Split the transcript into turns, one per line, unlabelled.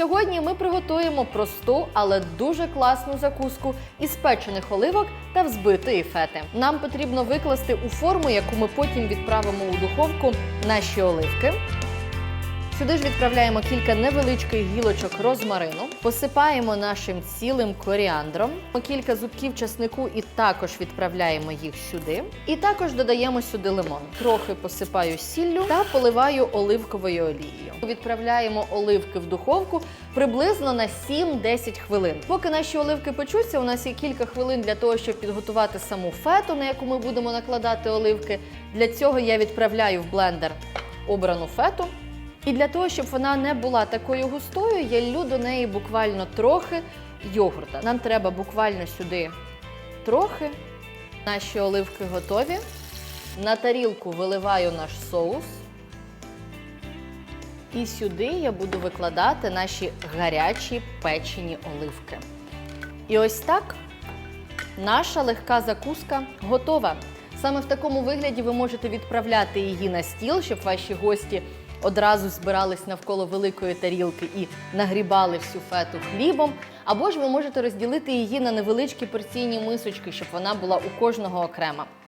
сьогодні ми приготуємо просту, але дуже класну закуску із печених оливок та взбитої фети. Нам потрібно викласти у форму, яку ми потім відправимо у духовку наші оливки. Сюди ж відправляємо кілька невеличких гілочок розмарину, посипаємо нашим цілим коріандром, кілька зубків часнику і також відправляємо їх сюди. І також додаємо сюди лимон. Трохи посипаю сіллю та поливаю оливковою олією. Відправляємо оливки в духовку приблизно на 7-10 хвилин. Поки наші оливки печуться, у нас є кілька хвилин для того, щоб підготувати саму фету, на яку ми будемо накладати оливки. Для цього я відправляю в блендер обрану фету. І для того, щоб вона не була такою густою, я лью до неї буквально трохи йогурта. Нам треба буквально сюди трохи. Наші оливки готові. На тарілку виливаю наш соус. І сюди я буду викладати наші гарячі печені оливки. І ось так наша легка закуска готова. Саме в такому вигляді ви можете відправляти її на стіл, щоб ваші гості одразу збирались навколо великої тарілки і нагрібали всю фету хлібом. Або ж ви можете розділити її на невеличкі порційні мисочки, щоб вона була у кожного окрема.